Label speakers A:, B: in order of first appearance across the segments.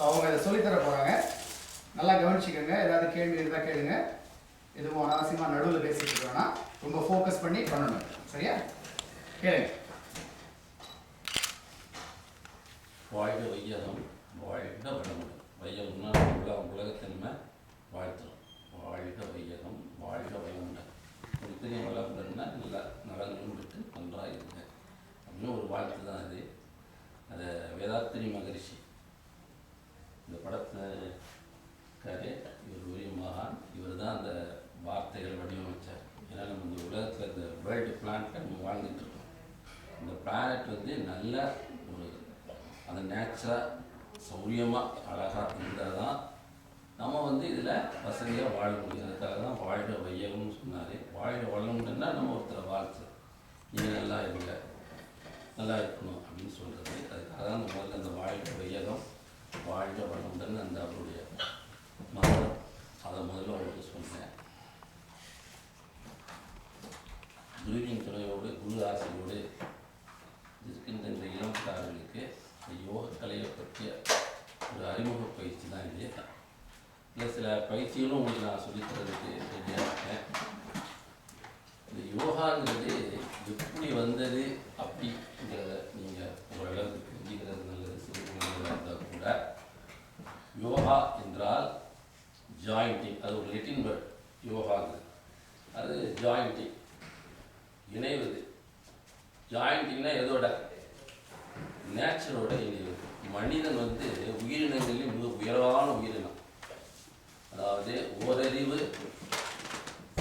A: So அவங்க இதை சொல்லித்தர போகிறாங்க நல்லா கவனிச்சுக்கோங்க. ஏதாவது கேள்வி இருந்தால் கேளுங்க. எதுவும் அனாவசியமாக நடுவில் பேசிட்டு இருக்க ரொம்ப ஃபோக்கஸ் பண்ணி பண்ணணும். சரியா? கேளுங்க.
B: வாழ்க வையகம். வாழ்க வளமுடன். வையகம்னா உலக உலகத்தன்மை வாழ்த்துறோம். வாழ்க வையகம் வாழ்க வளமுடன். ஒரு பெரிய வளமுடன்னா நல்லா நலங்களும் விட்டு நன்றாக இருங்க அப்படின்னு ஒரு வாழ்த்து தான் அது. அதை வேதாத்திரி மகரிஷி இந்த படத்தை இவர் உரிய மகான். இவர் தான் அந்த வார்த்தைகள் வடிவமைச்சார். ஏன்னா நம்ம இந்த உலகத்தில் இந்த வேர்ல்டு பிளானட்டை நம்ம வாழ்ந்துட்டு இருக்கோம். இந்த பிளானட் வந்து நல்ல ஒரு அந்த நேச்சராக சௌரியமாக அழகாக இருந்தால் தான் நம்ம வந்து இதில் வசதியாக வாழ முடியும். அதுக்காக தான் வாழ்க வையகம்னு சொன்னார். வாழ்க வளமுன்னா நம்ம ஒருத்தரை வாழ்த்து. நீங்கள் நல்லா இருங்க நல்லா இருக்கணும் அப்படின்னு சொல்கிறது அதுக்காக தான் அந்த முதல்ல அந்த வாழ்க வையகம் வாழ்க வளமுடன் அந்த அவருடைய மதம் அதை முதல்ல அவருக்கு சொன்னேன். குருவின் துணையோடு குரு ஆசையோடு இருக்கின்ற இந்த இளம்காரர்களுக்கு இந்த கலையை பற்றிய ஒரு அறிமுக பயிற்சி தான் இது இல்லை சில பயிற்சிகளும் உங்களுக்கு நான் சொல்லித்தரதுக்கு ரெடியாக இருக்கேன். இந்த யோகாங்கிறது எப்படி வந்தது அப்படிங்கிறத நீங்கள் ஓரளவுக்கு புரிஞ்சுக்கிறது நல்லது. இருந்தால் கூட யோகா என்றால் ஜாயிண்டிங் அது ஒரு லெட்டின் வேர்ட் யோகாங்கிறது அது. ஜாயிண்டிங் இணைவது. ஜாயிண்டிங்னா எதோட? நேச்சரோட இணைவது. மனிதன் வந்து உயிரினங்களில் மிக உயர்வான உயிரினம். அதாவது ஓரறிவு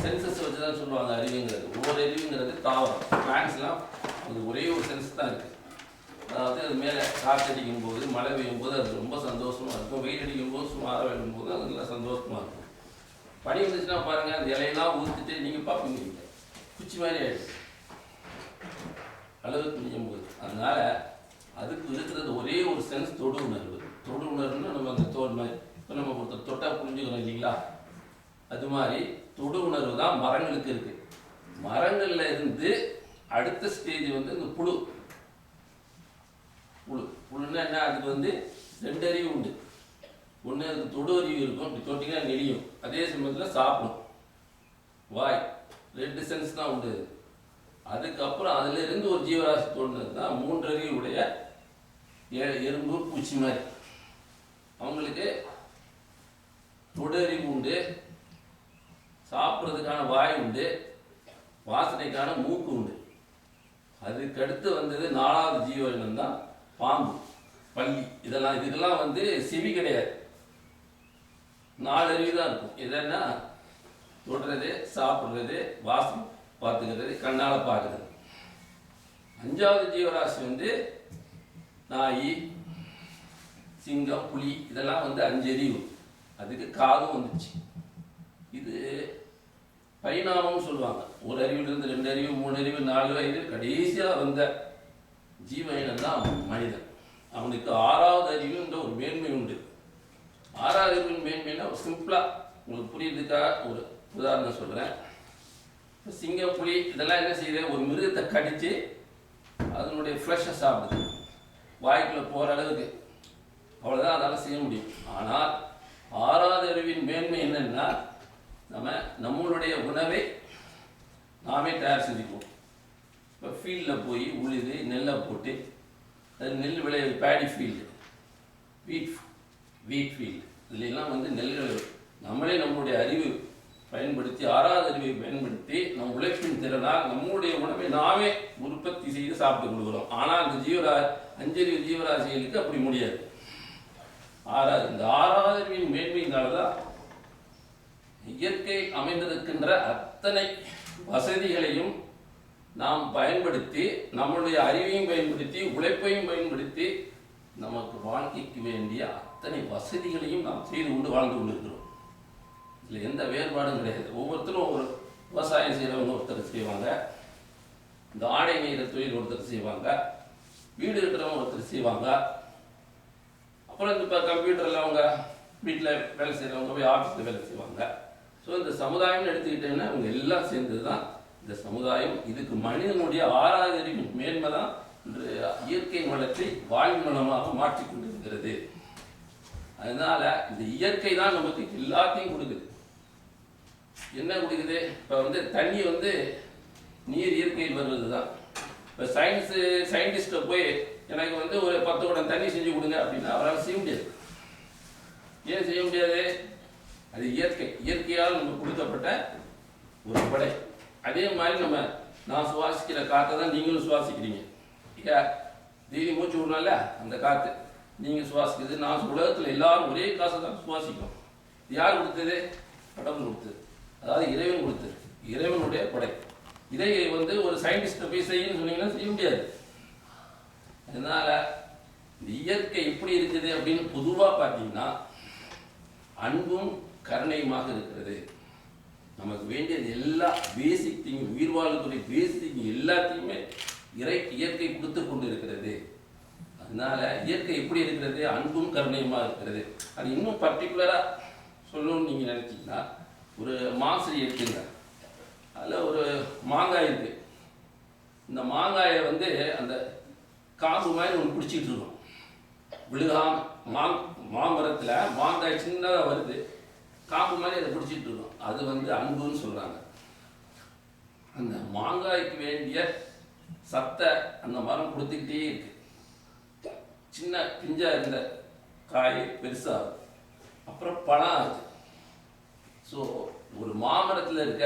B: சென்சஸ் வச்சு தான் சொல்லுவாங்க அறிவுங்கிறது. ஓரறிவுங்கிறது தாவரம். பிளான்ஸ்லாம் அது ஒரே ஒரு சென்ஸ் தான் இருக்குது அதாவது அது மேலே காற்றடிக்கும் போது மழை பெய்யும் போது அது ரொம்ப சந்தோஷமாக இருக்கும். வெயில் அடிக்கும் போது சுமாராக வெயிலும் போது அது நல்லா சந்தோஷமாக இருக்கும். பனி வந்துச்சுன்னா பாருங்கள் அந்த இலையெல்லாம் ஊற்றிட்டு நீங்கள் பார்ப்பீங்க குச்சி மாதிரி ஆயிடுச்சு. அளவு முடியும் போது அதனால அதுக்கு இருக்கிறது ஒரே ஒரு சென்ஸ் தொடு உணர்வு. தொடு உணர்வுன்னு நம்ம அந்த தோல் மாதிரி இப்போ நம்ம ஒருத்தர் தொட்டாக புரிஞ்சுக்கிறோம் இல்லைங்களா? அது மாதிரி தொடு உணர்வு தான் மரங்களுக்கு இருக்குது மரங்களில் இருந்து அடுத்த ஸ்டேஜ் வந்து இந்த புழு. புழு. புழுன்னா என்ன? அதுக்கு வந்து ரெண்டு அறிவு உண்டு. ஒன்று அதுக்கு தொடு அறிவு இருக்கும். இப்படி தொட்டிங்கன்னா நெளியும். அதே சமயத்தில் சாப்பிடும். வாய். ரெண்டு சென்ஸ் தான் உண்டு. அதுக்கப்புறம் அதுலேருந்து ஒரு ஜீவராசி தோன்றது தான் மூன்றறிவு உடைய எறும்பு பூச்சி மாதிரி. அவங்களுக்கு தொடறிவு உண்டு. சாப்பிட்றதுக்கான வாய் உண்டு. வாசனைக்கான மூக்கு உண்டு. அதுக்கு அடுத்து வந்தது நாலாவது ஜீவனம் தான் பாம்பு பல்லி இதெல்லாம் இதுக்கெல்லாம் வந்து செவி கிடையாது. நாலு தான் இருக்கும். இதென்னா தொடுறது சாப்பிட்றது வாசம் பார்த்துக்கிறது கண்ணால் பார்க்குறது. அஞ்சாவது ஜீவராசி வந்து நாய் சிங்கம் புலி இதெல்லாம் வந்து அஞ்சறிவு. அதுக்கு காதும் வந்துச்சு. இது பரிணாமம்னு சொல்லுவாங்க. ஒரு அறிவிலிருந்து ரெண்டு அறிவு மூணு அறிவு நாலு அறிவு கடைசியாக வந்த ஜீவனம் தான் மனிதன். அவனுக்கு ஆறாவது அறிவுன்ற ஒரு மேன்மை உண்டு. ஆறாவது அறிவின் மேன்மைனா சிம்பிளாக உங்களுக்கு புரியுறதுக்காக ஒரு உதாரணம் சொல்கிறேன் இப்போ சிங்கம் புலி இதெல்லாம் என்ன செய்யுது? ஒரு மிருகத்தை கடித்து அதனுடைய ஃப்ளஷை சாப்பிடுது. வாய்க்குள்ளே போகிற அளவுக்கு. அவ்வளோதான் அதால் செய்ய முடியும். ஆனால் ஆறாவது அறிவின் மேன்மை என்னென்னா நம்ம நம்மளுடைய உணவை நாமே தயார் செஞ்சுக்குவோம். இப்போ ஃபீல்டில் போய் உழுது நெல்லை போட்டு அது நெல் விளை பேடி ஃபீல்டு வீட் வீட் ஃபீல்டு இதுலாம் வந்து நெல்கள் நம்மளே நம்மளுடைய அறிவு பயன்படுத்தி ஆறாவது அறிவை பயன்படுத்தி நம் உழைப்பின் திறனால் நம்முடைய உணவை நாமே உற்பத்தி செய்து சாப்பிட்டு கொடுக்குறோம் ஆனால் இந்த ஜீவரா அஞ்சறிவு ஜீவராசிகளுக்கு அப்படி முடியாது. ஆறாவது இந்த ஆறாவது அறிவின் மேன்மையினால தான் இயற்கை அமைந்திருக்கின்ற அத்தனை வசதிகளையும் நாம் பயன்படுத்தி நம்மளுடைய அறிவையும் பயன்படுத்தி உழைப்பையும் பயன்படுத்தி நமக்கு வாழ்க்கைக்கு வேண்டிய அத்தனை வசதிகளையும் நாம் செய்து கொண்டு வாழ்ந்து கொண்டிருக்கிறோம். இதில் எந்த வேறுபாடும் கிடையாது. ஒவ்வொருத்தரும் ஒவ்வொரு விவசாயம் செய்கிறவங்க ஒருத்தர் செய்வாங்க. இந்த ஆடை நெய்கிற தொழில் ஒருத்தர் செய்வாங்க. வீடு கட்டுறவங்க ஒருத்தர் செய்வாங்க. அப்புறம் இந்த இப்போ கம்ப்யூட்டரில் அவங்க வீட்டில் வேலை செய்கிறவங்க போய் ஆஃபீஸில் வேலை செய்வாங்க. ஸோ இந்த சமுதாயம்னு எடுத்துக்கிட்டிங்கன்னா அவங்க எல்லாம் சேர்ந்தது தான் இந்த சமுதாயம் இதுக்கு மனிதனுடைய ஆறாவது மேன்மை தான் இன்று இயற்கை வளத்தை வாழ்வு வளமாக மாற்றிக் கொண்டிருக்கிறது. அதனால இந்த இயற்கை தான் நமக்கு எல்லாத்தையும் கொடுக்குது. என்ன கொடுக்குது? இப்போ வந்து தண்ணி வந்து நீர் இயற்கையில் வருவது தான் இப்போ சயின்ஸு சயின்டிஸ்ட்டை போய் எனக்கு வந்து ஒரு பத்து குடம் தண்ணி செஞ்சு கொடுங்க அப்படின்னா அவரால் செய்ய முடியாது. ஏன் செய்ய முடியாது? அது இயற்கை. இயற்கையால் நமக்கு கொடுக்கப்பட்ட ஒரு படை. அதே மாதிரி நம்ம நான் சுவாசிக்கிற காற்றை தான் நீங்களும் சுவாசிக்கிறீங்க. ஐயா டெய்லி மூச்சு விடணும்ல அந்த காற்று. நீங்கள் சுவாசிக்கிறது நான் உலகத்தில் எல்லாரும் ஒரே காசை தான் சுவாசிக்கும் இது யார் கொடுத்தது? கடவுள் கொடுத்தது. அதாவது இறைவன் கொடுத்தது. இறைவனுடைய படை இதை வந்து ஒரு சயின்டிஸ்ட்டை போய் செய்யணும்னு சொன்னீங்கன்னா செய்ய முடியாது. அதனால் இந்த இயற்கை எப்படி இருக்குது அப்படின்னு பொதுவாக பார்த்தீங்கன்னா அன்பும் கருணையுமாக இருக்கிறது. நமக்கு வேண்டியது எல்லா பேசிக் திங் உயிர் வாழக்கூடிய பேசிக் எல்லாத்தையுமே இறை இயற்கை கொடுத்து கொண்டு இருக்கிறது அதனால இயற்கை எப்படி இருக்கிறது? அன்பும் கருணையுமா இருக்கிறது. அது இன்னும் பர்டிகுலராக சொல்லணும்னு நீங்கள் நினச்சிங்கன்னா ஒரு மாசரி எடுத்துங்க அதில் ஒரு மாங்காய் இருக்குது இந்த மாங்காயை வந்து அந்த காம்பு மாதிரி ஒன்று பிடிச்சிட்டு இருக்கோம். விழுகாம மாங் மாமரத்தில் மாங்காய் சின்னதாக வருது. காப்பு மாதிரி அதை பிடிச்சிட்டு இருக்கும். அது வந்து அன்புன்னு சொல்கிறாங்க அந்த மாங்காய்க்கு வேண்டிய சத்தை அந்த மரம் கொடுத்துக்கிட்டே இருக்கு. சின்ன பிஞ்சாக இருந்த காய் பெருசாகும் அப்புறம் பழம் ஆகுது ஸோ ஒரு மாமரத்தில் இருக்க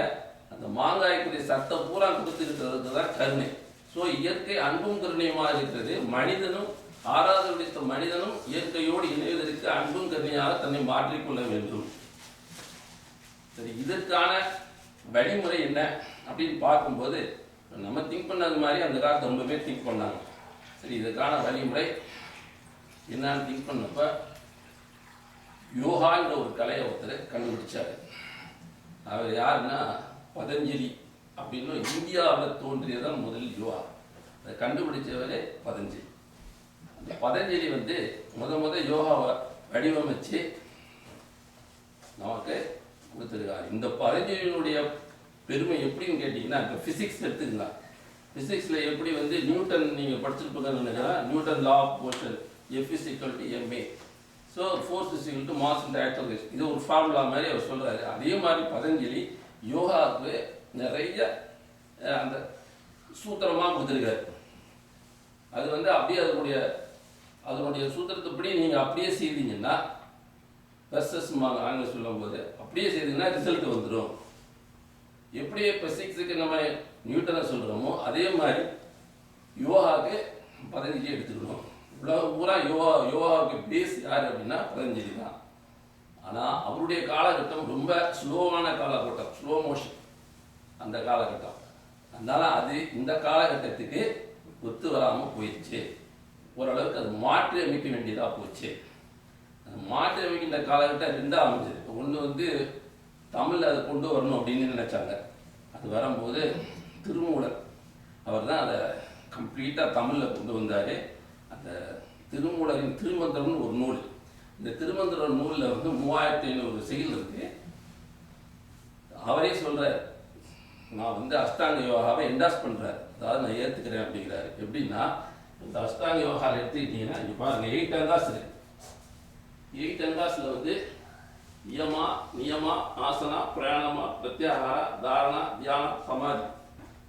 B: அந்த மாங்காய்க்குரிய சத்தை பூரா கொடுத்துருக்கிறதுக்கு தான் கருணை. ஸோ இயற்கை அன்பும் கருணையுமா இருக்கிறது. மனிதனும் ஆறாவது மனிதனும் இயற்கையோடு இணைவதற்கு அன்பும் கருணையாக தன்னை மாற்றிக்கொள்ள வேண்டும். சரி இதற்கான வழிமுறை என்ன அப்படின்னு பார்க்கும்போது நம்ம திங்க் பண்ணது மாதிரி அந்த காலத்தை ரொம்ப பேர் திங்க் பண்ணாங்க. சரி இதற்கான வழிமுறை என்னன்னு திங்க் பண்ணப்ப யோகான்ற ஒரு கலையை ஒருத்தர் கண்டுபிடிச்சாரு. அவர் யாருன்னா பதஞ்சலி அப்படின்னு இந்தியாவில் தோன்றியதான் முதல் யோகா. அதை கண்டுபிடிச்சவரே பதஞ்சலி. அந்த பதஞ்சலி வந்து முத முத யோகாவை வடிவமைச்சு நமக்கு கொடுத்துருக்காரு இந்த பதஞ்சலியினுடைய பெருமை எப்படின்னு கேட்டிங்கன்னா இப்போ ஃபிசிக்ஸ் எடுத்துக்கலாம். ஃபிசிக்ஸில் எப்படி வந்து நியூட்டன் நீங்கள் படிச்சிருப்பீங்கன்னு நினைக்கிறேன். Newton law of motion F is equal to MA so force is equal to mass into acceleration இது ஒரு ஃபார்முலா மாதிரி அவர் சொல்கிறாரு அதே மாதிரி பதஞ்சலி யோகாவுக்கு நிறைய அந்த சூத்திரமாக கொடுத்துருக்காரு. அது வந்து அப்படியே அதனுடைய அதனுடைய சூத்திரத்தைப்படி நீங்கள் அப்படியே செய்தீங்கன்னா வெர்சஸ் ஆங்கில சொல்லும்போது அப்படியே செய்தீங்கன்னா ரிசல்ட் வந்துடும் எப்படி பிசிக்ஸுக்கு நம்ம நியூட்டனை சொல்கிறோமோ அதே மாதிரி யோகாவுக்கு பதஞ்சலி எடுத்துக்கணும். உலகம் பூரா யோகா யோகாவுக்கு பேஸ் யார் அப்படின்னா பதஞ்சலி தான். ஆனால் அவருடைய காலகட்டம் ரொம்ப ஸ்லோவான காலகட்டம் ஸ்லோ மோஷன் அந்த காலகட்டம். அதனால அது இந்த காலகட்டத்துக்கு ஒத்து வராமல் போயிடுச்சு. ஓரளவுக்கு அது மாற்றி அமைக்க வேண்டியதாக போச்சு. அது மாற்றி அமைக்கின்ற காலகட்டம் ரெண்டாக அமைஞ்சது. ஒன்று வந்து தமிழில் அதை கொண்டு வரணும் அப்படின்னு நினச்சாங்க. அது வரும்போது திருமூலர் அவர் தான் அதை கம்ப்ளீட்டாக தமிழில் கொண்டு வந்தார். அந்த திருமூலரின் திருமந்திரம்னு ஒரு நூல். இந்த திருமந்திர நூலில் வந்து மூவாயிரத்தி ஐநூறு செயல் இருக்கு. அவரே சொல்கிறார் நான் வந்து அஷ்டாங்க யோகாவை என்டாஸ் பண்ணுறார் அதாவது நான் ஏற்றுக்கிறேன் அப்படிங்கிறாரு. எப்படின்னா இந்த அஷ்டாங்க யோகாவில் எடுத்துக்கிட்டீங்கன்னா இப்போ பாருங்க எயிட் அங்காஸ் இருக்கு. எயிட் அங்காஸில் வந்து நியமா நியமா ஆசனா பிராணமா பிரத்யாகாரா தாரணா தியானம் சமாதி.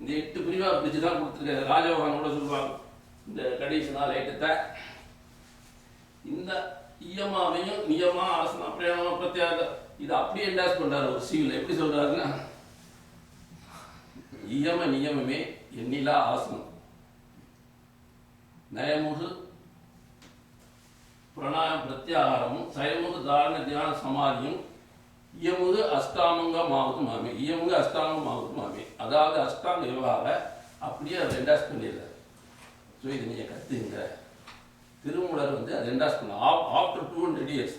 B: இந்த எட்டு பிரிவாக பிரிச்சு தான் கொடுத்துருக்காரு. ராஜயோகான் கூட சொல்லுவாங்க. இந்த கடைசி நாள் ஐட்டத்தை. இந்த இயமாவையும் நியமா ஆசனா பிரயாணமா பிரத்யாக இது அப்படியே என்டாஸ் பண்ணுறாரு ஒரு சீவில் எப்படி சொல்கிறாருன்னா இயம நியமமே எண்ணிலா ஆசனம். நயமுகு பிரணாயம் பிரத்யாகாரமும் சயமுது தாரண தியான சமாதியும் இயமுகு அஷ்டாமங்கம் மாவது மாமே இயமுகு அஷ்டாங்க மாவது மாமே அதாவது அஷ்டாங்க யோகாவை அப்படியே அவர் ரெண்டாஸ் பண்ணிடுறாரு. ஸோ இதை நீங்கள் கற்றுங்க திருமூலர் வந்து அதை ரெண்டாஸ் பண்ண ஆஃப்டர் டூ ஹண்ட்ரட் இயர்ஸ்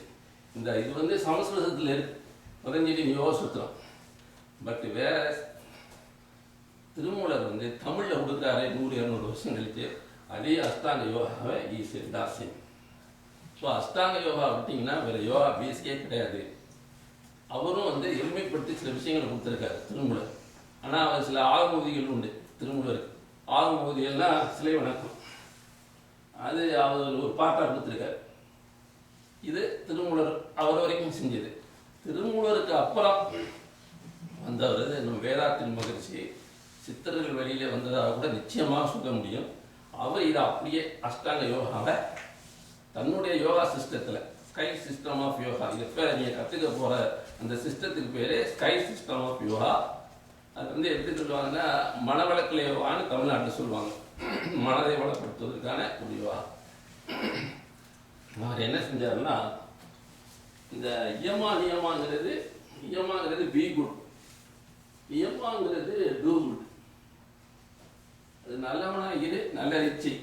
B: இந்த இது வந்து சமஸ்கிருதத்தில் இருக்கு. பதஞ்சலி யோக சுத்திரம். பட் வேற திருமூலர் வந்து தமிழில் கொடுக்குறாரு நூறு இரநூறு வருஷம் கழித்து. அதே அஷ்டாங்க யோகாவை ஈஸ் தாசின் ஸோ அஷ்டாங்க யோகா விட்டிங்கன்னா வேற யோகா பேசிக்கே கிடையாது. அவரும் வந்து எளிமைப்படுத்தி சில விஷயங்களை கொடுத்துருக்காரு திருமூலர். ஆனால் அவர் சில ஆகுமதிகள் உண்டு திருமூலருக்கு ஆகுமதிகள்லாம் சிலை வணக்கம். அது அவர் ஒரு பாட்டாக கொடுத்துருக்காரு. இது திருமூலர் அவர் வரைக்கும் செஞ்சது. திருமூலருக்கு அப்புறம் வந்தவர் நம்ம வேதாத்தின் மகிழ்ச்சி சித்தர்கள் வழியிலே வந்ததாக கூட நிச்சயமாக சொல்ல முடியும். அவர் இதை அப்படியே அஷ்டாங்க யோகாவை தன்னுடைய யோகா சிஸ்டத்தில் ஸ்கை சிஸ்டம் ஆஃப் யோகா இது பேர் நீங்கள் கற்றுக்க போகிற அந்த சிஸ்டத்துக்கு பேர் ஸ்கை சிஸ்டம் ஆஃப் யோகா அது வந்து எப்படி சொல்லுவாங்கன்னா மனவளக்கில் யோகான்னு தமிழ்நாட்டில் சொல்லுவாங்க. மனதை வளப்படுத்துவதற்கான ஒரு யோகா. அவர் என்ன செஞ்சாருன்னா இந்த இயமா நியமாங்கிறது இயமாங்கிறது பி குட் இயமாங்கிறது டூ குட் அது நல்லவனாக இரு நல்ல இச்சை.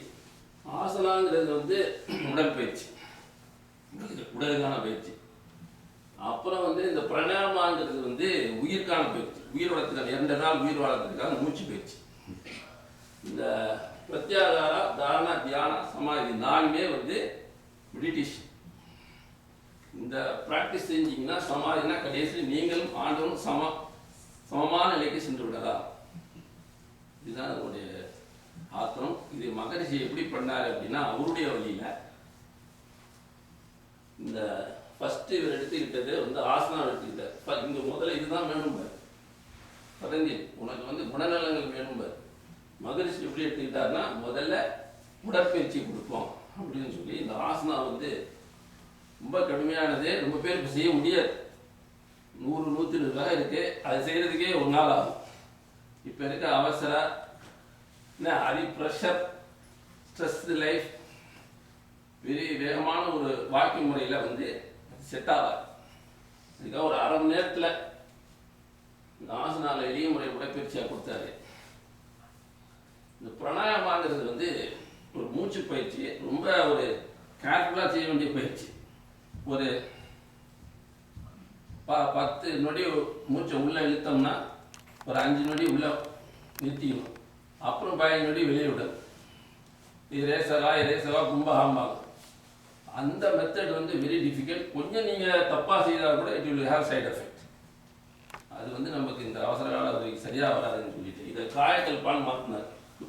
B: ஆசனாங்கிறது வந்து உடல் பயிற்சி உடலுக்கான பயிற்சி. அப்புறம் வந்து இந்த பிரணாமாங்கிறது வந்து உயிர்க்கான பயிற்சி. உயிர் வளர்த்துக்கான இரண்டு நாள் உயிர் வளர்த்துக்கான மூச்சு பயிற்சி. இந்த பிரத்யாகாரா தாரண தியான சமாதி நாலுமே வந்து மெடிடேஷன் இந்த ப்ராக்டிஸ் செஞ்சீங்கன்னா சமாதினா கடைசியில் நீங்களும் ஆண்டவனும் சம சமமான நிலைக்கு சென்று விடலாம். இதுதான் அதனுடைய ஆத்திரம். இது மகரிஷி எப்படி பண்ணார் அப்படின்னா அவருடைய வழியில் இந்த ஃபர்ஸ்ட் இவர் எடுத்துக்கிட்டது வந்து ஆசனம் எடுத்துக்கிட்டார். இப்ப இங்க முதல்ல இதுதான் வேணும் பாரு. பதந்தி உனக்கு வந்து குணநலங்கள் வேணும் பாரு. மகரிஷி எப்படி எடுத்துக்கிட்டாருன்னா முதல்ல உடற்பயிற்சி கொடுப்போம் அப்படின்னு சொல்லி இந்த ஆசனா வந்து ரொம்ப கடுமையானது. ரொம்ப பேர் இப்போ செய்ய முடியாது. நூறு நூற்றி இருபது வகை இருக்கு. அது செய்யறதுக்கே ஒரு நாள் ஆகும். இப்போ இருக்க அவசர என்ன ஹரி ப்ரெஷர் ஸ்ட்ரெஸ் லைஃப் விரை வேகமான ஒரு வாக்கிங் முறையில் வந்து செட் ஆகாது அதுக்காக ஒரு அரை மணி நேரத்தில் இந்த ஆசனால எளிய முறை உடற்பயிற்சியாக கொடுத்தாரு. இந்த பிராணாயாமாங்கிறது வந்து ஒரு மூச்சு பயிற்சி ரொம்ப ஒரு கேர்ஃபுல்லாக செய்ய வேண்டிய பயிற்சி. ஒரு ப பத்து நொடி மூச்சை உள்ளே இழுத்தோம்னா ஒரு அஞ்சு நொடி உள்ளே நிறுத்திக்கணும். அப்புறம் பதினஞ்சு நொடி வெளியே விடும் இது ரேசவா ரேசவா கும்பகாம்பாங்க அந்த மெத்தட் வந்து வெரி டிஃபிகல்ட் கொஞ்சம் நீங்கள் தப்பாக செய்தால் கூட it will have side effect அது வந்து நமக்கு இந்த அவசர கால சரியாக வராதுன்னு சொல்லிட்டு இதை காயக்கல்பான்னு மாற்றினார்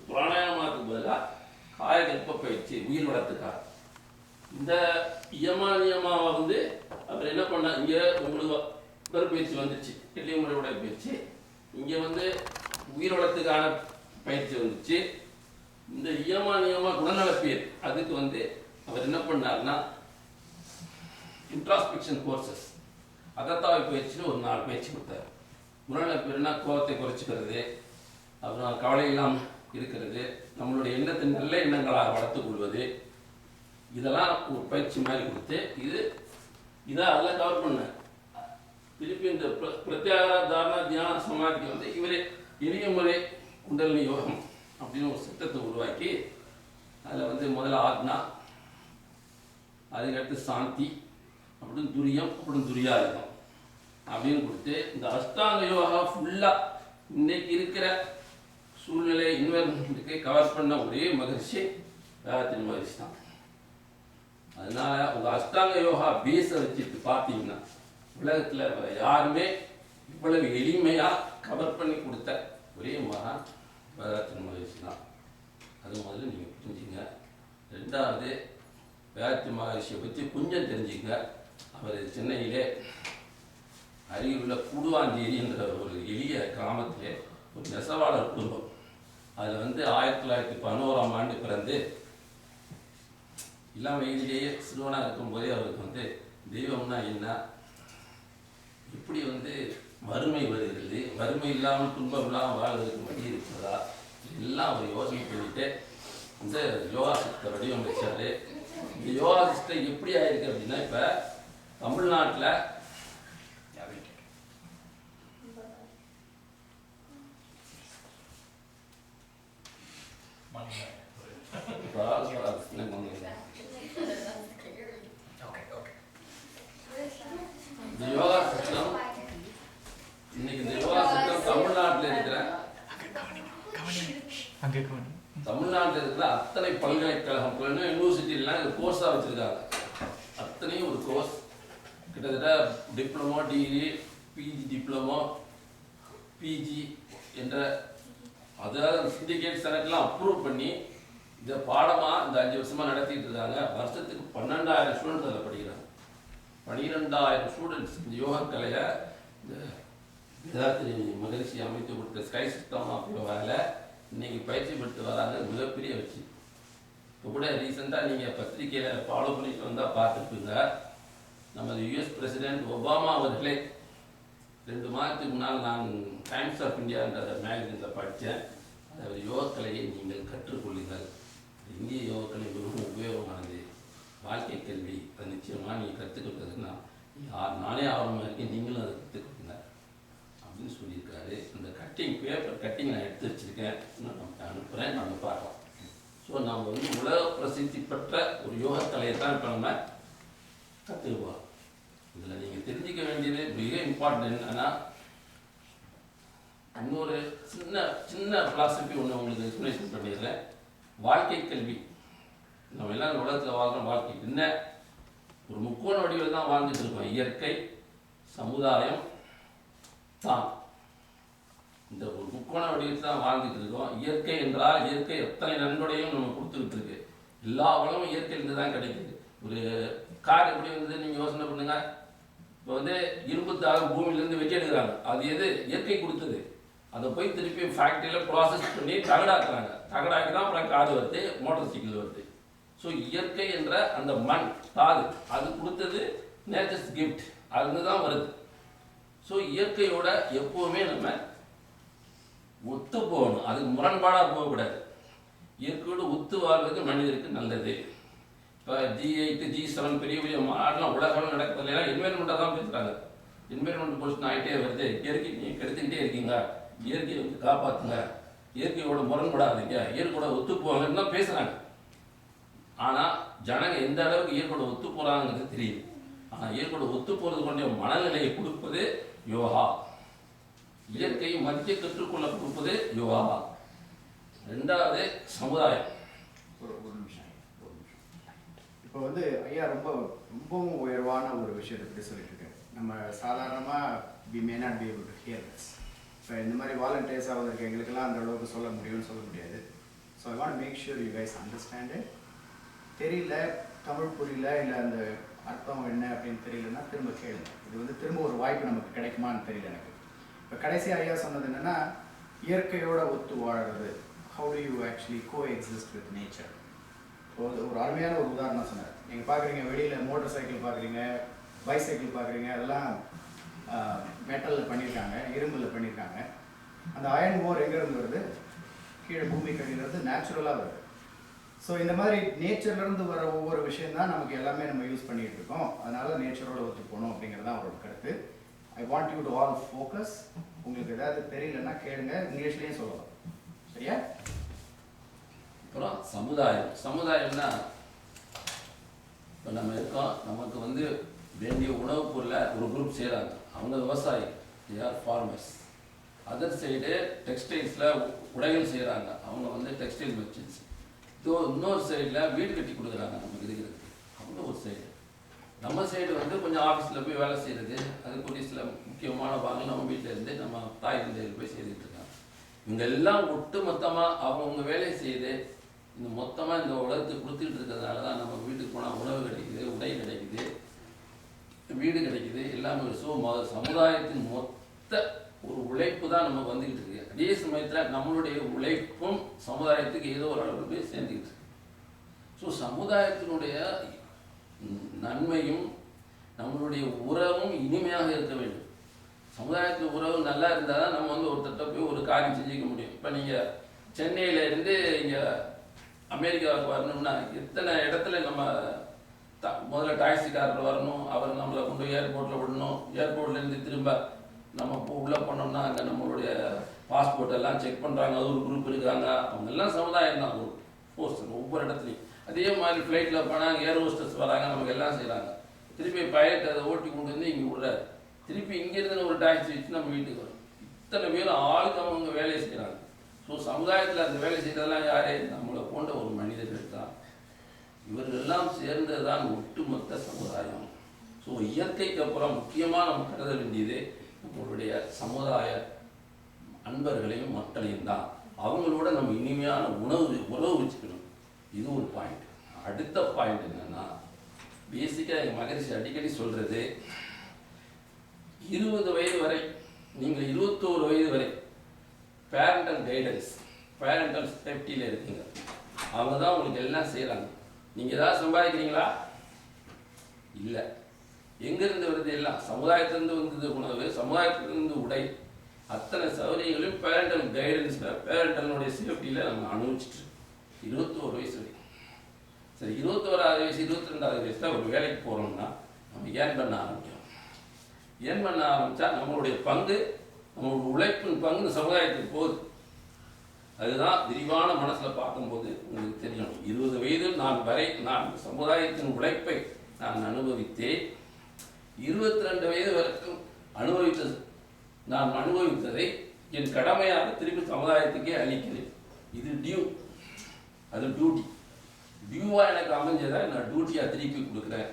B: பிராணாயாமத்துக்கு பதிலாக காயக்கல்ப பயிற்சி உயிர் வளர்த்துக்காக. இந்த இயமானியமாவை வந்து அவர் என்ன பண்ணார்? இங்கே உங்களுக்கு உடற்பயிற்சி வந்துச்சு. எளிய முறை உடற்பயிற்சி. இங்கே வந்து உயிர் வளத்துக்கான பயிற்சி வந்துச்சு. இந்த இயமானியமா குணநலப்பியல் அதுக்கு வந்து அவர் என்ன பண்ணார்னா இன்ட்ராஸ்பெக்ஷன் கோர்சஸ் அகத்தாவை பயிற்சின்னு ஒரு நாலு பயிற்சி கொடுத்தாரு. குணநலப்பேர்னா கோபத்தை குறைச்சிக்கிறது அப்புறம் கவலை இல்லாமல் இருக்கிறது நம்மளுடைய எண்ணத்தை நல்ல எண்ணங்களாக வளர்த்துக் கொள்வது. இதெல்லாம் ஒரு பயிற்சி மாதிரி கொடுத்து இது இதை அதெல்லாம் கவர் பண்ண திருப்பி இந்த பிர- பிரத்யாகார தாரணா தியான சமாதிக்கு வந்து இவரே எளிய முறை குண்டலினி யோகம் அப்படின்னு ஒரு சித்தத்தை உருவாக்கி அதில் வந்து முதல்ல ஆத்னா அதுக்கடுத்து சாந்தி அப்படின்னு துரியம் அப்படின்னு துரியாயுதம் அப்படின்னு கொடுத்து இந்த அஷ்டாங்க யோகா ஃபுல்லாக இன்னைக்கு இருக்கிற சூழ்நிலை இன்வெர்மெண்ட்டுக்கு கவர் பண்ண ஒரே மகிழ்ச்சி வேகத்தின் மகிழ்ச்சி தான். அதனால உங்க அஷ்டாங்க யோகா பேஸை வச்சுட்டு பார்த்தீங்கன்னா உலகத்தில் யாருமே இவ்வளவு எளிமையாக கவர் பண்ணி கொடுத்த ஒரே மகான் வேதாத்தின் மகிழ்ச்சி தான். அது முதல்ல நீங்கள் புரிஞ்சுங்க. ரெண்டாவது வேதாத்தி மகரிஷியை பற்றி கொஞ்சம் தெரிஞ்சுங்க. அவர் சென்னையிலே அருகிலுள்ள கூடுவாஞ்சேரி என்ற ஒரு எளிய கிராமத்திலே ஒரு நெசவாளர் குடும்பம். அதில் வந்து ஆயிரத்தி தொள்ளாயிரத்தி பதினோராம் ஆண்டு பிறந்து இளம் வயதிலேயே சிறுவனாக இருக்கும்போதே அவருக்கு வந்து தெய்வம்னா என்ன? எப்படி வந்து வறுமை வருகிறது? வறுமை இல்லாமல் துன்பம் இல்லாமல் வாழ்வதற்கு வழி இருக்கிறதா? எல்லாம் அவர் யோசனை பண்ணிட்டு இந்த யோகா சிஸ்டத்தை வடிவமைச்சாரு. இந்த யோகா சிஸ்டம் எப்படி ஆயிருக்கு அப்படின்னா இப்போ தமிழ்நாட்டில் இந்த யோகா சிஸ்டம் இன்னைக்கு இந்த யோகா சிஸ்டம் தமிழ்நாட்டில் இருக்கிற
C: அங்கே கவனி
B: தமிழ்நாட்டில் இருக்கிற அத்தனை பல்கலைக்கழகம் யூனிவர்சிட்டிலாம் இது கோர்ஸாக வச்சுருக்காங்க அத்தனையும் ஒரு கோர்ஸ் கிட்டத்தட்ட diploma degree PG diploma PG என்ற அதாவது சிண்டிகேட் செனட்லாம் அப்ரூவ் பண்ணி இதை பாடமாக இந்த அஞ்சு வருஷமாக நடத்திட்டு இருக்காங்க வருஷத்துக்கு பன்னெண்டாயிரம் ஸ்டூடெண்ட்ஸ் அதில் படிக்கிறாங்க பனிரெண்டாயிரம் ஸ்டூடெண்ட்ஸ் இந்த யோகா கலையை இந்த வேதாத்திரி அமைத்து கொடுத்த ஸ்கை சிஸ்டம் ஆஃப் இன்னைக்கு பயிற்சி பெற்று வராங்க. மிகப்பெரிய வெற்றி. இப்போ கூட ரீசெண்டாக நீங்கள் பத்திரிக்கையில் ஃபாலோ பண்ணிட்டு வந்தால் பார்த்துருப்பீங்க. நமது யுஎஸ் பிரசிடென்ட் ஒபாமா அவர்களே ரெண்டு மாதத்துக்கு முன்னால் நான் டைம்ஸ் ஆஃப் இந்தியான்ற மேகசினில் படித்தேன். அதாவது யோகக்கலையை நீங்கள் கற்றுக்கொள்ளுங்கள். இந்திய யோகக்கலை மிகவும் உபயோகமானது. வாழ்க்கை கல்வி அது நிச்சயமாக நீங்கள் கற்றுக்கிட்டதுன்னா நானே ஆர்வமாக இருக்கேன் நீங்களும் அதை கற்றுக்கோங்க அப்படின்னு சொல்லியிருக்காரு. இந்த கட்டிங் பேப்பர் கட்டிங் நான் எடுத்து வச்சுருக்கேன். நான் நமக்கு அனுப்புகிறேன் நம்ம பார்க்கலாம். ஸோ நாம் வந்து உலக பிரசித்தி பெற்ற ஒரு யோக கலையை தான் இப்போ நம்ம கற்றுக்குவோம் இதில் நீங்கள் தெரிஞ்சுக்க வேண்டியது மிக இம்பார்ட்டன்ட் என்னன்னா இன்னொரு சின்ன சின்ன ஃபிலாசபி ஒன்று உங்களுக்கு எக்ஸ்பிளேஷன் பண்ணிடுறேன். வாழ்க்கை கல்வி. நம்ம எல்லாம் உலகத்தில் வாழ்கிற வாழ்க்கை என்ன? ஒரு முக்கோண வடிவில் தான் வாழ்ந்துட்டு இருக்கோம். இயற்கை சமுதாயம் தான். இந்த ஒரு முக்கோண வடிவத்தில் தான் வாழ்ந்துட்டு இருக்கோம். இயற்கை என்றால் இயற்கை எத்தனை நன்கொடையும் நம்ம கொடுத்துக்கிட்டு இருக்கு. எல்லா வளமும் இயற்கையிலிருந்து தான் கிடைக்குது. ஒரு கார் எப்படி வந்தது நீங்கள் யோசனை பண்ணுங்க. இப்போ வந்து இரும்பு தாகம் பூமியிலேருந்து வெட்டி எடுக்கிறாங்க. அது எது? இயற்கை கொடுத்தது. அதை போய் திருப்பி ஃபேக்ட்ரியில் ப்ராசஸ் பண்ணி தகடாக்குறாங்க. தகடாக்கி தான் அப்புறம் கார் வருது மோட்டர் சைக்கிள் வருது. ஸோ இயற்கை என்ற அந்த மண் தாது அது கொடுத்தது நேச்சர்ஸ் கிஃப்ட் அதுலேருந்து தான் வருது. ஸோ இயற்கையோட எப்போவுமே நம்ம ஒத்து போகணும். அதுக்கு முரண்பாடாக போகக்கூடாது இயற்கையோடு ஒத்து வாழ்வது மனிதருக்கு நல்லது. இப்போ ஜி எயிட்டு ஜி செவன் பெரிய பெரிய மாடலாம் உலகம் நடக்கிறதுல என்வைரன்மெண்ட்டாக தான் பேசுகிறாங்க என்வைரன்மெண்ட் பொல்யூஷன் ஆகிட்டே வருது. இயற்கை நீங்கள் கெடுத்துக்கிட்டே இருக்கீங்க. இயற்கையை வந்து காப்பாற்றுங்க இயற்கையோட முரண்படாதீங்க. இயற்கையோட ஒத்து போங்கன்னு தான் பேசுகிறாங்க ஆனால் ஜனங்க எந்த அளவுக்கு இயற்கையோட ஒத்து போகிறாங்கிறது தெரியுது. ஆனால் இயற்கையோட ஒத்து போகிறதுக்குடைய கொண்ட மனநிலையை கொடுப்பது யோகா. இயற்கையை மதிக்க கற்றுக்கொள்ள கொடுப்பது யோகா. ரெண்டாவது சமுதாயம்.
A: ஒரு ஒரு நிமிஷம் ஒரு நிமிஷம். இப்போ வந்து ஐயா ரொம்ப ரொம்பவும் உயர்வான ஒரு விஷயத்தை பற்றி சொல்லிட்டு இருக்கேன் நம்ம சாதாரணமாக we may not be able to hear this இப்போ இந்த மாதிரி வாலண்டியர்ஸாக வந்திருக்க எங்களுக்கெல்லாம் அந்த அளவுக்கு சொல்ல முடியும்னு சொல்ல முடியாது. So I want make sure you guys understand தெரியல தமிழ் புரியல இல்லை அந்த அர்த்தம் என்ன அப்படின்னு தெரியலன்னா திரும்ப கேளுங்க. இது வந்து திரும்ப ஒரு வாய்ப்பு நமக்கு கிடைக்குமான்னு தெரியல எனக்கு. இப்போ கடைசி ஐயா சொன்னது என்னென்னா இயற்கையோட ஒத்து வாழறது. How do you actually coexist with nature ஒரு ஒரு அருமையான ஒரு உதாரணம் சொன்னார். நீங்கள் பார்க்குறீங்க வெளியில் மோட்டார் சைக்கிள் பார்க்குறீங்க பைசைக்கிள் பார்க்குறீங்க அதெல்லாம் மெட்டலில் பண்ணியிருக்காங்க இரும்பில் பண்ணியிருக்காங்க அந்த அயன் ஓர் எங்கேருந்து வருது? கீழே பூமி கடியிலிருந்து நேச்சுரலாக வருது. ஸோ இந்த மாதிரி நேச்சர்லேருந்து வர ஒவ்வொரு விஷயம் தான் நமக்கு எல்லாமே நம்ம யூஸ் பண்ணிட்டு இருக்கோம். அதனால நேச்சரோட ஒத்து போகணும் அப்படிங்கிறது தான் அவரோட கருத்து. I want you to all focus உங்களுக்கு ஏதாவது தெரியலன்னா கேளுங்க. இங்கிலீஷ்லேயும் சொல்லலாம். சரியா?
B: அப்புறம் சமுதாயம். சமுதாயம்னா இப்போ நம்ம இருக்கோம். நமக்கு வந்து வேண்டிய உணவுப் பொருளை ஒரு குரூப் செய்கிறாங்க அவங்க விவசாயி. ஆர் ஃபார்மர்ஸ் அதர் சைடு டெக்ஸ்டைல்ஸில் உடைகள் செய்கிறாங்க அவங்க வந்து டெக்ஸ்டைல் மெர்ச்சன்ஸ் இன்னொரு சைடில் வீடு கட்டி கொடுக்குறாங்க நமக்கு இருக்கிறது. அவங்க ஒரு சைடு. நம்ம சைடு வந்து கொஞ்சம் ஆஃபீஸில் போய் வேலை செய்கிறது அதுக்குரிய சில முக்கியமான பாகங்கள் நம்ம வீட்டில் இருந்து நம்ம தாய் தந்தையில் போய் செய்துட்டு இருக்காங்க. இவங்க எல்லாம் ஒட்டு மொத்தமாக அவங்கவுங்க வேலையை செய்து இந்த மொத்தமாக இந்த உலகத்துக்கு கொடுத்துட்டு இருக்கிறதுனால தான் நம்ம வீட்டுக்கு போனால் உணவு கிடைக்குது உடை கிடைக்குது வீடு கிடைக்குது எல்லாமே ஸோ சமுதாயத்தின் மொத்த ஒரு உழைப்பு தான் நம்ம வந்துக்கிட்டு இருக்கு. அதே சமயத்தில் நம்மளுடைய உழைப்பும் சமுதாயத்துக்கு ஏதோ ஒரு அளவுக்கு போய் சேர்ந்துக்கிட்டு ஸோ சமுதாயத்தினுடைய நன்மையும் நம்மளுடைய உறவும் இனிமையாக இருக்க வேண்டும். சமுதாயத்தில் உறவு நல்லா இருந்தால் தான் நம்ம வந்து ஒருத்தட்ட போய் ஒரு காரியம் செஞ்சுக்க முடியும். இப்போ நீங்கள் சென்னையில இருந்து இங்கே அமெரிக்காவுக்கு வரணும்னா எத்தனை இடத்துல நம்ம த முதல்ல டாக்ஸிக்காரர் வரணும் அவர் நம்மளை கொண்டு ஏர்போர்ட்டில் விடணும். ஏர்போர்ட்லேருந்து திரும்ப நம்ம உள்ளே போனோம்னா அங்கே நம்மளுடைய பாஸ்போர்ட் எல்லாம் செக் பண்ணுறாங்க அது ஒரு குரூப் இருக்கிறாங்க அவங்க எல்லாம் சமுதாயம் தான் ஒரு ஃபோர்ஸ் ஒவ்வொரு இடத்துலையும். அதே மாதிரி ஃப்ளைட்டில் போனால் ஏர் ஹோஸ்டர்ஸ் வராங்க நமக்கு எல்லாம் செய்கிறாங்க திருப்பி பைலட் அதை ஓட்டி கொண்டு வந்து இங்கே விடுறாரு. திருப்பி இங்கேருந்து ஒரு டாக்ஸி வச்சு நம்ம வீட்டுக்கு வரும். இத்தனை பேரும் ஆளுக்கு அவங்க வேலையை செய்கிறாங்க ஸோ சமுதாயத்தில் அந்த வேலை செய்கிறதெல்லாம் யாரே? நம்மளை போன்ற ஒரு மனிதர்கள் தான். இவர்களெல்லாம் சேர்ந்தது தான் ஒட்டுமொத்த சமுதாயம். ஸோ இயற்கைக்கு அப்புறம் முக்கியமாக நம்ம கருத வேண்டியது நம்மளுடைய சமுதாய அன்பர்களையும் மக்களையும் தான். அவங்களோட நம்ம இனிமையான உணவு உறவு வச்சுக்கணும். இது ஒரு பாயிண்ட் அடுத்த பாயிண்ட் என்னன்னா பேசிக்காக எங்கள் மகரிஷி அடிக்கடி சொல்கிறது இருபது வயது வரை நீங்கள் இருபத்தோரு வயது வரை பேரண்டல் கைடன்ஸ் பேரண்டல் சேஃப்டியில் இருக்கீங்க. அவங்க தான் உங்களுக்கு எல்லாம் செய்கிறாங்க நீங்கள் ஏதாவது சம்பாதிக்கிறீங்களா? இல்லை. எங்கேருந்து வருது எல்லாம்? சமுதாயத்திலிருந்து வந்தது உணவு சமுதாயத்திலிருந்து உடை அத்தனை சௌகரியங்களையும் பேரண்டல் கைடன்ஸில் பேரண்டலுடைய சேஃப்டியில் நம்ம அனுபவிச்சுட்டு இருபத்தோரு வயசு வரைக்கும். சரி இருபத்தோராவது வயசு இருபத்தி ரெண்டாவது வயசில் ஒரு வேலைக்கு போகிறோம்னா நம்ம ஏன் பண்ண ஆரம்பிக்கிறோம். ஏன் பண்ண ஆரம்பித்தா நம்மளுடைய பங்கு நம்மளுடைய உழைப்பின் பங்கு இந்த சமுதாயத்துக்கு போகுது. அதுதான் விரிவான மனசில் பார்க்கும்போது உங்களுக்கு தெரியும் இருபது வயதில் நான் வரை நான் சமுதாயத்தின் உழைப்பை நான் அனுபவித்தேன். இருபத்தி ரெண்டு வயது வரைக்கும் அனுபவித்தது நான் அனுபவித்ததை என் கடமையாக திருப்பி சமுதாயத்துக்கே அளிக்கிறேன். இது டியூ அது டியூட்டி டியூவாக எனக்கு அமைஞ்சதை நான் டியூட்டியாக திருப்பி கொடுக்குறேன்.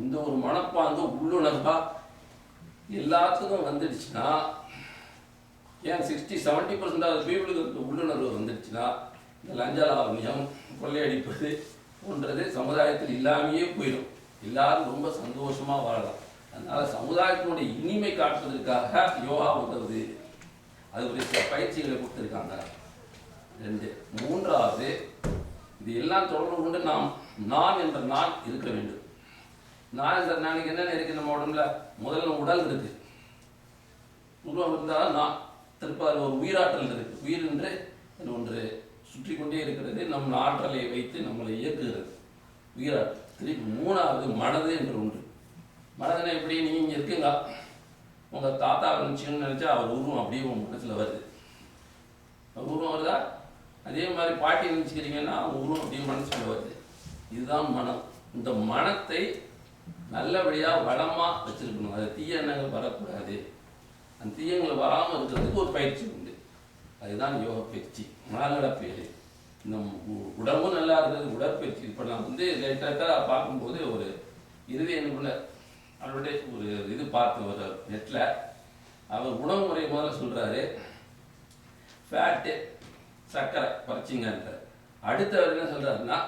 B: இந்த ஒரு மனப்பாங்க உள்ளுணர்வாக எல்லாத்துக்கும் வந்துடுச்சுன்னா ஏன் சிக்ஸ்டி செவன்ட்டி பர்சன்ட் ஆஃப் பீப்புளுக்கு உள்ளுணர்வு வந்துடுச்சுன்னா இந்த லஞ்ச லாவண்யம் கொள்ளையடிப்பது போன்றது சமுதாயத்தில் இல்லாமையே போயிடும். எல்லாரும் ரொம்ப சந்தோஷமாக வாழலாம். அதனால சமுதாயத்தினுடைய இனிமை காட்டுவதற்காக யோகா உதவுது அதுக்குரிய சில பயிற்சிகளை கொடுத்துருக்காங்க. ரெண்டு. மூன்றாவது இது எல்லாம் தொடர்பு கொண்டு நாம் நான் என்ற நான் இருக்க வேண்டும். நான் என்ற நாளைக்கு என்னென்ன இருக்கு நம்ம உடம்புல? முதல்ல உடல் இருக்கு. உருவம் இருந்தால் நான் திருப்ப அதில் ஒரு உயிராற்றல் இருக்கு. உயிர் என்று ஒன்று சுற்றி கொண்டே இருக்கிறது. நம் ஆற்றலை வைத்து நம்மளை இயக்குகிறது. உயிராற்றல். திருப்பி மூணாவது மனது என்று ஒன்று. மனதில் எப்படி நீங்கள் இங்கே இருக்குங்க உங்கள் தாத்தா இருந்துச்சுன்னு நினச்சா அவர் உருவம் அப்படியே உங்கள் மனசில் வருது. அவர் உருவம் வருதா? அதே மாதிரி பாட்டி நினச்சிக்கிறீங்கன்னா அவங்க உருவம் அப்படியே மனசில் வருது. இதுதான் மனம். இந்த மனத்தை நல்லபடியாக வளமாக வச்சிருக்கணும். அது தீய எண்ணங்கள் வரக்கூடாது. அந்த தீயங்களை வராமல் இருக்கிறதுக்கு ஒரு பயிற்சி உண்டு. அதுதான் யோக பயிற்சி மனநல பேர் இந்த உடம்பும் நல்லா இருக்கிறது உடற்பயிற்சி. இப்போ நான் வந்து லேட்டாக பார்க்கும்போது ஒரு இறுதி நிபுணர் அவருடைய ஒரு இது பார்த்து ஒரு நெட்டில் அவர் உணவு முறை முதல்ல சொல்கிறாரு ஃபேட்டு சர்க்கரை குறைச்சிங்கன்றார் அடுத்தவர் என்ன சொல்கிறாருன்னா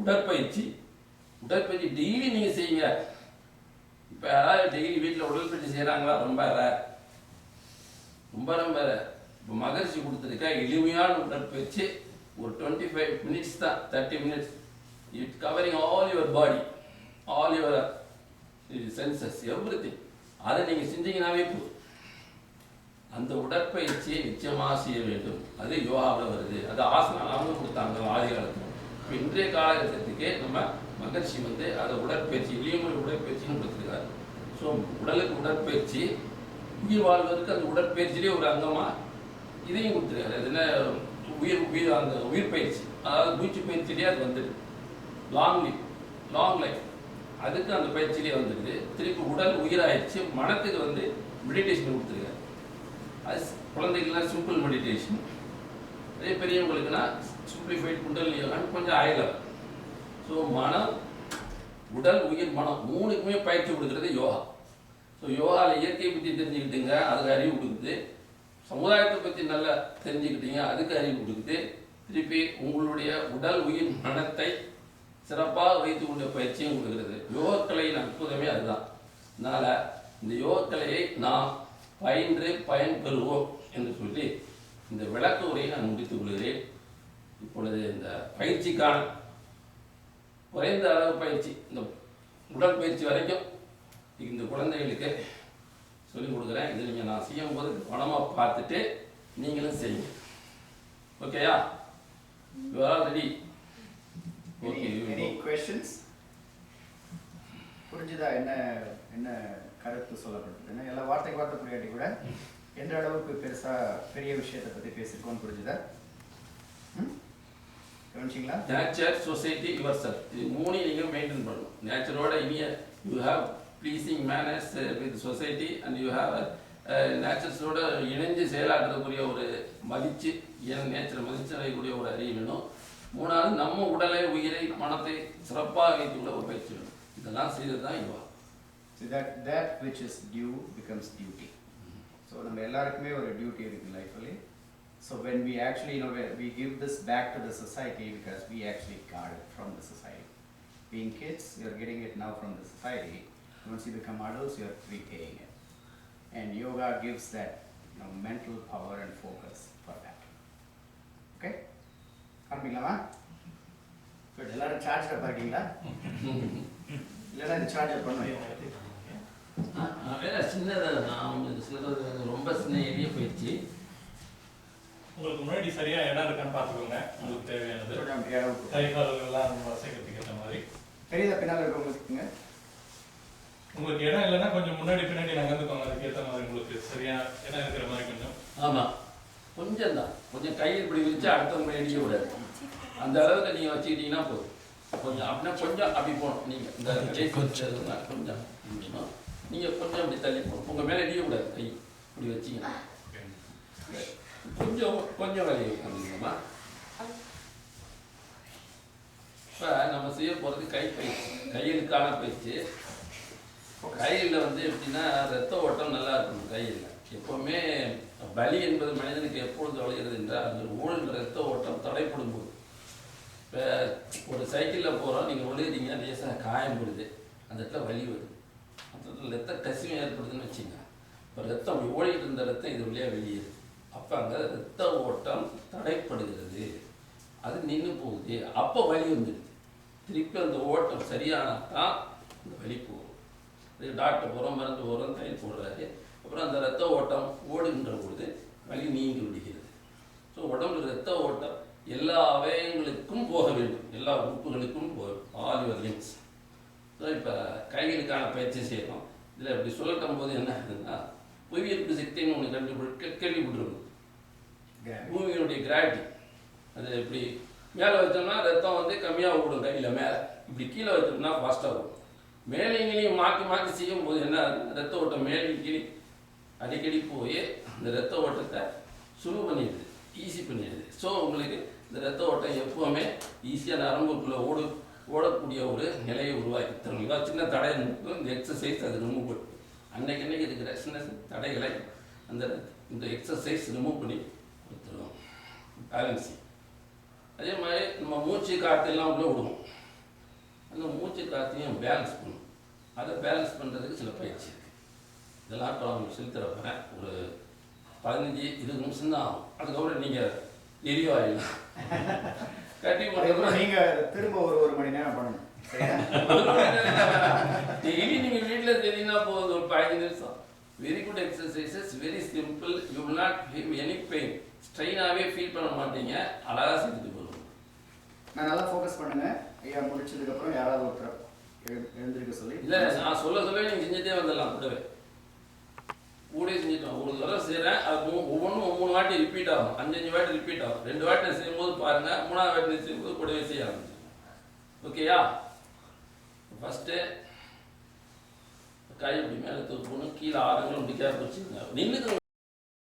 B: உடற்பயிற்சி. உடற்பயிற்சி டெய்லி நீங்கள் செய்யுங்க. இப்போ யாராவது டெய்லி வீட்டில் உடற்பயிற்சி செய்கிறாங்களா ரொம்ப rare. ரொம்ப ரொம்ப rare. இப்போ மகிழ்ச்சி கொடுத்துருக்கா எளிமையான உடற்பயிற்சி ஒரு டுவெண்ட்டி ஃபைவ் மினிட்ஸ் தான் thirty minutes it covering all your body all your senses everything அதை நீங்கள் செஞ்சீங்கன்னாவே போதும். அந்த உடற்பயிற்சியை நிச்சயமாக செய்ய வேண்டும். அது யோகாவில் வருது. அது ஆசனம் அவங்க கொடுத்தாங்க ஆதி காலத்தில் இப்போ இன்றைய காலகட்டத்துக்கே நம்ம மகர்ஷி வந்து அதை உடற்பயிற்சி இளையமொழி உடற்பயிற்சின்னு கொடுத்துருக்காரு. ஸோ உடலுக்கு உடற்பயிற்சி உயிர் வாழ்வதற்கு அந்த உடற்பயிற்சியிலே ஒரு அங்கமாக இதையும் கொடுத்துருக்காரு. அது என்ன? உயிர் உயிர் அந்த உயிர் பயிற்சி அதாவது மூச்சு பயிற்சியிலே அது வந்துடுது. லாங் லைஃப் லாங் லைஃப் அதுக்கு அந்த பயிற்சியிலே வந்துடுது திருப்பி உடல் உயிராயிடுச்சு. மனத்துக்கு வந்து மெடிடேஷன் கொடுத்துருக்காரு. அது குழந்தைகள்லாம் சிம்பிள் மெடிடேஷன் அதே பெரியவங்களுக்குன்னா சிம்பிளிஃபைட் குண்டல் யோகான்னு கொஞ்சம் ஆயிலர் ஸோ மனம் உடல் உயிர் மனம் மூணுக்குமே பயிற்சி கொடுக்குறது யோகா. ஸோ யோகாவில் இயற்கையை பற்றி தெரிஞ்சுக்கிட்டுங்க அதுக்கு அறிவு கொடுக்குது. சமுதாயத்தை பற்றி நல்லா தெரிஞ்சுக்கிட்டீங்க அதுக்கு அறிவு கொடுக்குது. திருப்பி உங்களுடைய உடல் உயிர் மனத்தை சிறப்பாக வைத்துக்கொண்ட பயிற்சியும் கொடுக்கிறது. யோகக்கலையின் அற்புதமே அதுதான். அதனால் இந்த யோகக்கலையை நாம் பயின்று பயன் பெறுவோம் என்று சொல்லி இந்த விளக்க உரையை நான் முடித்துக் கொள்கிறேன். இப்பொழுது இந்த பயிற்சிக்கான குறைந்த அளவு பயிற்சி இந்த உடற்பயிற்சி வரைக்கும் இந்த குழந்தைகளுக்கு சொல்லிக் கொடுக்குறேன். இது நீங்கள் நான் செய்யும் போது கவனமாக பார்த்துட்டு நீங்களும் செய்யுங்க. ஓகேயா? You are ready okay
A: Any, any questions? புரிஞ்சுதா? என்ன என்ன கருத்து சொல்லப்பட்டது ஏன்னா எல்லா வார்த்தைக்கு வார்த்தை புரியாட்டி கூட எந்த அளவுக்கு பெருசா பெரிய விஷயத்தை பத்தி பேசியிருக்கோம்னு புரிஞ்சுதா? ம்? கவனிச்சிங்களா?
B: நேச்சர் சொசைட்டி யுவர் செல்ஃப் இது மூணையும் நீங்கள் மெயின்டைன் பண்ணணும். நேச்சரோட இனிய you have pleasing manners with society and you have நேச்சர்ஸோட இணைஞ்சு செயலாற்றக்கூடிய ஒரு மதிச்சு என் நேச்சரை மதிச்சு அடையக்கூடிய ஒரு அறிவு வேணும். மூணாவது நம்ம உடலை உயிரை மனத்தை சிறப்பாக வைத்துள்ள ஒரு பயிற்சி வேணும் இதெல்லாம் செய்தது தான் yoga
A: So that that which is due becomes duty. So நம்ம எல்லாருக்குமே ஒரு டியூட்டி இருக்கு லைஃப்ல so when we actually you know we give this back to the society because we actually got from the society being kids, you're getting it now from the society. Once you become adults, you're repaying it. And yoga gives that you know, mental power and focus for that. Okay? ஆரம்பிக்கலாமா good எல்லாரும் charge up இருக்கீங்களா இல்லைன்னா இந்த charge பண்ணுவேன்
B: வேற சின்னதாக நான் சொல்றது ரொம்ப சின்ன எளிய பயிற்சி
C: உங்களுக்கு முன்னாடி சரியா இடம் இருக்கான்னு பார்த்துக்கோங்க. உங்களுக்கு தேவையானது.
A: கொஞ்சம் இடம் விட்டு.
C: கை கால்கள்லாம் நம்ம வசைக்கிறதுக்கு ஏற்ற மாதிரி.
A: தெரியுதா பின்னால் இருக்கவங்களுக்குங்க
C: உங்களுக்கு இடம் இல்லைன்னா கொஞ்சம் முன்னாடி பின்னாடி நகர்ந்துக்கோங்க. அதுக்கு ஏற்ற மாதிரி உங்களுக்கு சரியா இடம் இருக்கிற மாதிரி கொஞ்சம்.
B: ஆமாம் கொஞ்சம் தான் கொஞ்சம் கையில் இப்படி விரிச்சு அடுத்தவங்க அடிக்க விடாது அந்த அளவுக்கு நீங்கள் வச்சுக்கிட்டீங்கன்னா போதும். கொஞ்சம் அப்படின்னா கொஞ்சம் அப்படி போகணும். நீங்கள் இந்த கை கொஞ்சம். கொஞ்சம். கொஞ்சம் நீங்கள் கொஞ்சம் அப்படி தள்ளி போகணும். உங்கள் மேலே அடிக்க கூடாது. கை இப்படி வச்சிங்கன்னா. கொஞ்சம் கொஞ்சம் வலி வந்துங்கம்மா இப்போ நம்ம செய்ய போகிறது கை பயிற்சி கையிலுக்கான பயிற்சி. கையில் வந்து எப்படின்னா ரத்த ஓட்டம் நல்லா இருக்கணும். கையில். எப்போவுமே பலி என்பது மனிதனுக்கு எப்பொழுது வளைகிறது என்றால் அந்த ஊழல் ரத்த ஓட்டம் தடைப்படும் போது. இப்போ ஒரு சைக்கிளில் போகிறோம் நீங்கள் விழுகிறீங்க லேசாக காயம் போடுது. அந்த இடத்துல வலி வருது. அந்த இடத்துல ரத்த கசிவு ஏற்படுதுன்னு வச்சுங்க இப்போ ரத்தம் அப்படி ஓடிட்டு இருந்த ரத்தம் இது வழியாக வெளியேறுது. அப்போ அங்கே ரத்த ஓட்டம் தடைப்படுகிறது. அது நின்று போகுது. அப்போ வலி வந்துடுது. திருப்பி அந்த ஓட்டம் சரியானால் தான் அந்த வலி போகும். இது டாக்டர் போகிறோம் மருந்து போகிறோம் தயிர் போடுறாரு. அப்புறம் அந்த ரத்த ஓட்டம் ஓடுகின்ற பொழுது வலி நீங்கி விடுகிறது. ஸோ உடம்புல ரத்த ஓட்டம் எல்லா அவயங்களுக்கும் போக வேண்டும். எல்லா உறுப்புகளுக்கும் போகும் ஆல் யுவர் லிம்ஸ் ஸோ இப்போ கைகளுக்கான பயிற்சி செய்யணும் இதில் இப்படி சொல்லட்டும் போது என்ன ஆகுதுன்னா புவியீர்ப்பு சக்தின்னு ஒன்று கண்டுபிடி கேள்விப்பட்டிருக்கும். பூமியினுடைய கிராவிட்டி அது இப்படி மேலே வச்சோம்னா ரத்தம் வந்து கம்மியாக ஓடும் கையில் மேலே. இப்படி கீழே வச்சோம்னா ஃபாஸ்ட்டாக ஓடும். மேலே கீழையும் மாற்றி மாற்றி செய்யும் போது என்ன? ரத்த ஓட்டம் மேலே கீழே அடிக்கடி போய் அந்த ரத்த ஓட்டத்தை சுலு பண்ணிடுது ஈஸி பண்ணிடுது. ஸோ உங்களுக்கு இந்த ரத்த ஓட்டம் எப்போவுமே ஈஸியாக நரம்புக்குள்ளே ஓடு ஓடக்கூடிய ஒரு நிலையை உருவாக்கி தரும். இதான் சின்ன தடை இருக்கும் இந்த எக்ஸசைஸ் அது ரிமூவ் பண்ணும் அன்னைக்கு அன்னைக்கு இருக்கிற சின்ன சின்ன தடைகளை அந்த இந்த எக்ஸசைஸ் ரிமூவ் பண்ணி கொடுத்துருவோம் பேலன்சிங் அதே மாதிரி நம்ம மூச்சு காற்றெல்லாம் உள்ளே விடுவோம். அந்த மூச்சு காற்றையும் பேலன்ஸ் பண்ணும் அதை பேலன்ஸ் பண்ணுறதுக்கு சில பயிற்சி இருக்குது இதெல்லாம் அவங்க போகிறேன் ஒரு பதினஞ்சு இருபது நிமிஷம் தான் ஆகும். அதுக்கப்புறம் நீங்கள் எரிவாயிடலாம் கட்டி
A: அதுக்கப்புறம்
B: போட்டு
A: நீங்க திரும்ப ஒரு ஒரு மணி நேரம் பண்ணணும்.
B: டெய்லி நீங்க வீட்ல தெரியுனா போதும். ஒரு பதினஞ்சு நிமிஷம். Very good exercises very simple you will not feel any pain ஸ்ட்ரெயினாகவே feel பண்ண மாட்டீங்க. அழகாக செஞ்சுட்டு போகணும்
A: நான் நல்லா ஃபோக்கஸ் பண்ணுங்க. ஐயா முடிச்சதுக்கு அப்புறம் யாராவது ஒருத்தர் எழு- எழுந்திருக்க சொல்லி.
B: இல்லை நான் சொல்ல சொல்ல நீங்கள் செஞ்சுட்டே வந்துடலாம். கூடவே. கூடவே செஞ்சுட்டோம். ஒரு தடவை செய்கிறேன் அது ஒவ்வொன்றும் மூணு வாட்டி ரிப்பீட் ஆகும். அஞ்சஞ்சு வாட்டி ரிப்பீட் ஆகும். ரெண்டு வாட்டி செய்யும்போது பாருங்க. மூணாவது வாட்டி செய்யும்போது கூடவே செய்ய ஆரம்பிச்சு ஓகேயா ஃபஸ்ட்டு கை இப்படி மேலே தூக்கணும் கீழே ஆரங்களும் இப்படி கேப் வச்சுக்கோங்க. நின்றுக்கு